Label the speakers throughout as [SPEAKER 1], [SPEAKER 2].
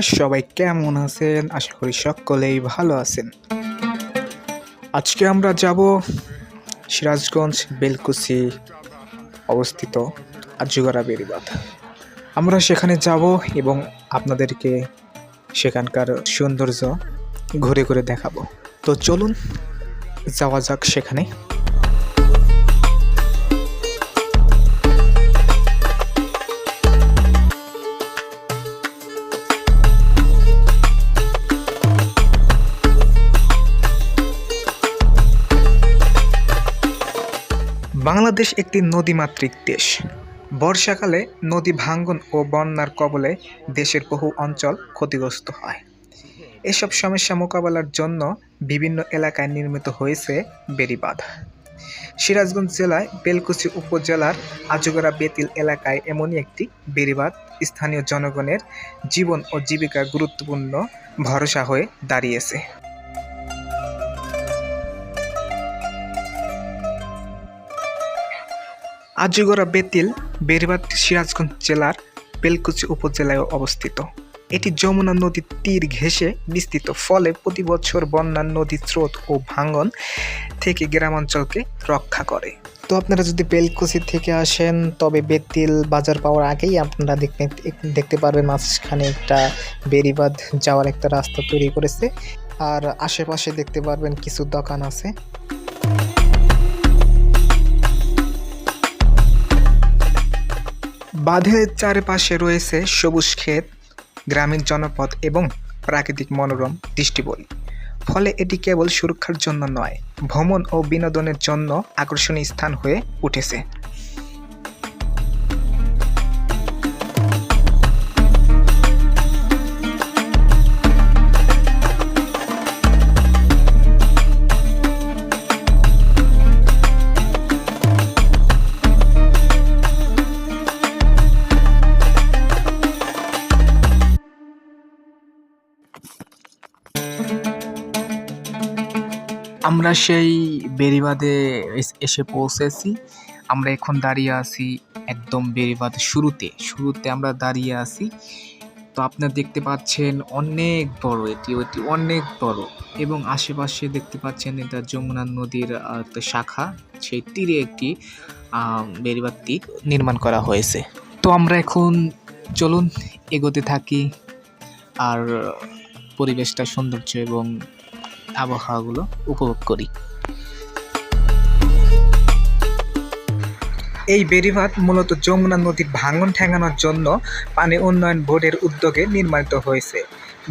[SPEAKER 1] সবাই কেমন আছেন? আশা করি সকলেই ভালো আছেন। আজকে আমরা যাব সিরাজগঞ্জ বেলকুচি অবস্থিত আজুগড়া বেরিবাদ আমরা সেখানে যাব এবং আপনাদেরকে সেখানকার সৌন্দর্য ঘুরে ঘুরে দেখাবো। তো চলুন, যাওয়া যাক সেখানে। বাংলাদেশ একটি নদীমাতৃক দেশ। বর্ষাকালে নদী ভাঙ্গন ও বন্যার কবলে দেশের বহু অঞ্চল ক্ষতিগ্রস্ত হয়। এসব সমস্যা মোকাবেলার জন্য বিভিন্ন এলাকায় নির্মিত হয়েছে বেড়িবাঁধ সিরাজগঞ্জ জেলায় বেলকুচি উপজেলার আজগরা বেতিল এলাকায় এমনই একটি বেড়িবাঁধ স্থানীয় জনগণের জীবন ও জীবিকার গুরুত্বপূর্ণ ভরসা হয়ে দাঁড়িয়েছে। আজুগড়া বেতিল বেড়িবাদ সিরাজগঞ্জ জেলার বেলকুচি উপজেলায় অবস্থিত। এটি যমুনা নদীর তীর ঘেঁষে বিস্তৃত, ফলে প্রতি বছর বন্যার নদীর স্রোত ও ভাঙন থেকে গ্রামাঞ্চলকে রক্ষা করে। তো আপনারা যদি বেলকুচি থেকে আসেন, তবে বেতিল বাজার পাওয়ার আগেই আপনারা দেখতে পারবেন মাঝখানে একটা বেড়িবাঁধ যাওয়ার একটা রাস্তা তৈরি করেছে। আর আশেপাশে দেখতে পারবেন কিছু দোকান আছে। বাঁধের চারপাশে রয়েছে সবুজ ক্ষেত গ্রামীণ জনপদ এবং প্রাকৃতিক মনোরম দৃষ্টিবল ফলে এটি কেবল সুরক্ষার জন্য নয়, ভ্রমণ ও বিনোদনের জন্য আকর্ষণীয় স্থান হয়ে উঠেছে। আমরা সেই বেড়িবাঁধে এস- পৌঁছেছি। আমরা এখন দাঁড়িয়ে আছি একদম বেড়িবাঁধ শুরুতে। শুরুতে আমরা দাঁড়িয়ে আছি। তো আপনারা দেখতে পাচ্ছেন অনেক বড় এটি এটি অনেক বড়। এবং আশেপাশে দেখতে পাচ্ছেন এটা যমুনা নদীর শাখা। সেই তীরে একটি বেরিবাদ তীর নির্মাণ করা হয়েছে। তো আমরা এখন চলুন এগোতে থাকি। আর পরিবেশটা সৌন্দর্য এবং আবহাওয়াগুলো উপভোগ করি। এই বেড়িবাঁধ মূলত যমুনা নদীর ভাঙন ঠেঙানোর জন্য পানি উন্নয়ন বোর্ডের উদ্যোগে নির্মিত হয়েছে।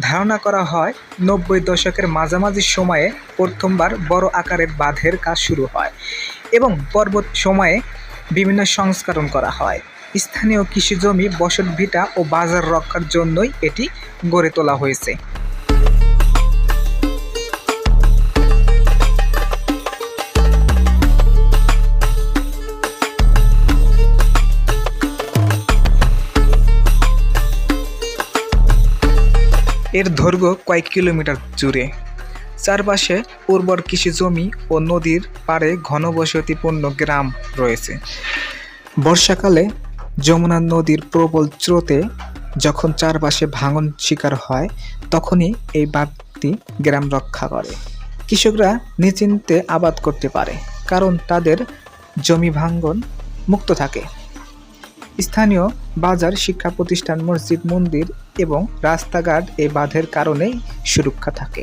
[SPEAKER 1] ধারণা করা হয়, নব্বই দশকের মাঝামাঝি সময়ে প্রথমবার বড় আকারের বাঁধের কাজ শুরু হয় এবং পর্বত সময়ে বিভিন্ন সংস্করণ করা হয়। স্থানীয় কৃষি জমি বসত ভিটা ও বাজার রক্ষার জন্যই এটি গড়ে তোলা হয়েছে। এর দৈর্ঘ্য কয়েক কিলোমিটার জুড়ে। চারপাশে উর্বর কৃষি জমি ও নদীর পাড়ে ঘনবসতিপূর্ণ গ্রাম রয়েছে। বর্ষাকালে যমুনা নদীর প্রবল স্রোতে যখন চারপাশে ভাঙন শিকার হয়, তখনই এই বাঁধটি গ্রাম রক্ষা করে। কৃষকরা নিশ্চিন্তে আবাদ করতে পারে, কারণ তাদের জমি ভাঙ্গন মুক্ত থাকে। স্থানীয় বাজার শিক্ষা প্রতিষ্ঠান মসজিদ মন্দির এবং রাস্তাঘাট এই বাঁধের কারণেই সুরক্ষা থাকে।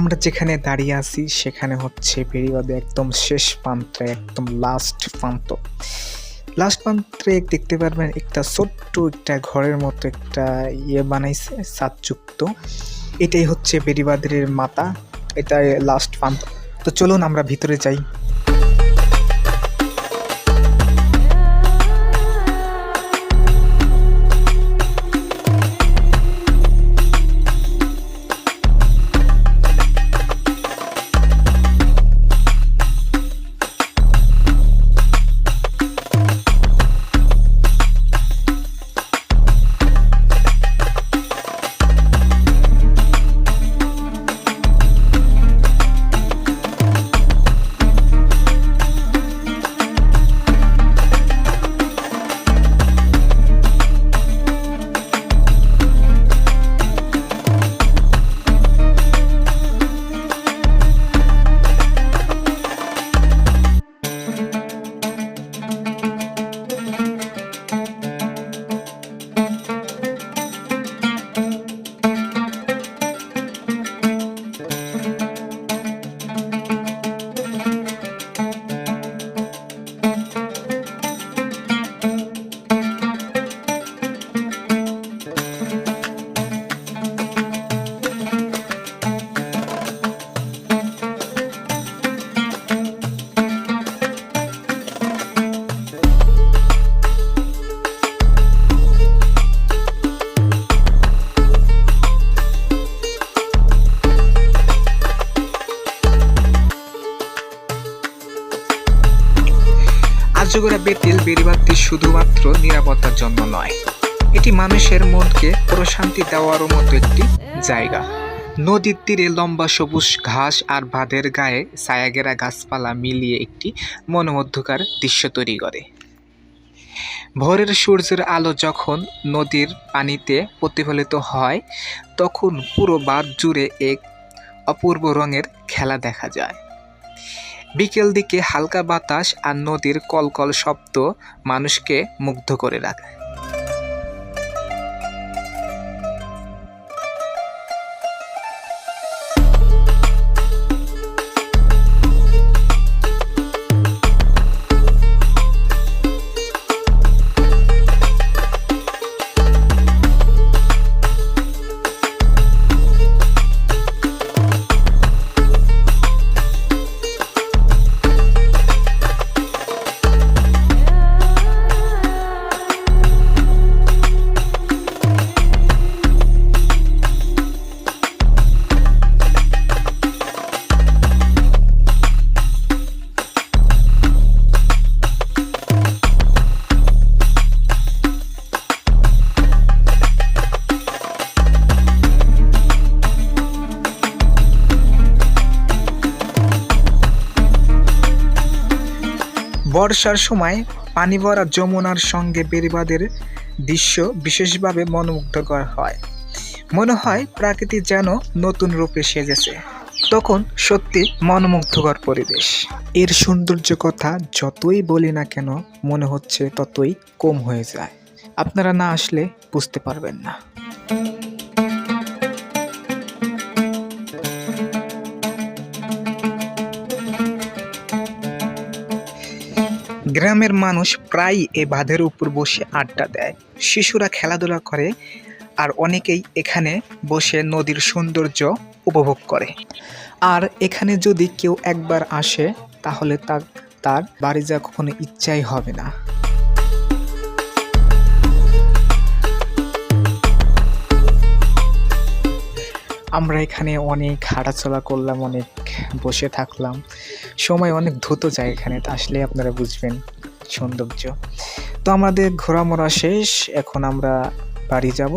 [SPEAKER 1] আমরা যেখানে দাঁড়িয়ে আছি সেখানে হচ্ছে বেড়িবাদে একদম শেষ প্রান্তে একদম লাস্ট প্রান্ত। লাস্ট প্রান্তে দেখতে পারবেন একটা ছোট্ট একটা ঘরের মতো একটা ইয়ে বানাইছে সাতযুক্ত এটাই হচ্ছে বেড়িবাদের মাতা এটাই লাস্ট প্রান্ত। তো চলুন আমরা ভিতরে যাই। আজগরা বেতেল বেড়িবাদটি শুধুমাত্র নিরাপত্তার জন্য নয়, এটি মানুষের মনকে প্রশান্তি দেওয়ারও মতো একটি জায়গা। নদীর তীরে লম্বা সবুজ ঘাস আর বাঁধের গায়ে ছায়াগেরা গাছপালা মিলিয়ে একটি মনোমধ্যকার দৃশ্য তৈরি করে। ভোরের সূর্যের আলো যখন নদীর পানিতে প্রতিফলিত হয়, তখন পুরো বাঁধ জুড়ে এক অপূর্ব রঙের খেলা দেখা যায়। বিকেল দিকে হালকা বাতাস আর নদীর কলকল শব্দ মানুষকে মুগ্ধ করে রাখে। বর্ষার সময় পানি ভরা যমুনার সঙ্গে বেরিবাদের দৃশ্য বিশেষভাবে মনোমুগ্ধকর হয়। মনে হয় প্রকৃতি যেন নতুন রূপে সেজেছে। তখন সত্যি মনোমুগ্ধকর পরিবেশ। এর সৌন্দর্য কথা যতই বলি না কেন মনে হচ্ছে ততই কম হয়ে যায়। আপনারা না আসলে বুঝতে পারবেন না। গ্রামের মানুষ প্রায় এ বাঁধের উপর বসে আড্ডা দেয়। শিশুরা খেলাধুলা করে আর অনেকেই এখানে বসে নদীর সৌন্দর্য উপভোগ করে। আর এখানে যদি কেউ একবার আসে, তাহলে তার তার বাড়ি যাওয়া কখনো ইচ্ছাই হবে না। আমরা এখানে অনেক হাঁটাচলা করলাম, অনেক বসে থাকলাম। সময় অনেক দ্রুত যায় এখানে আসলে আপনারা বুঝবেন সৌন্দর্য। তো আমাদের ঘোরামোরা শেষ, এখন আমরা বাড়ি যাব।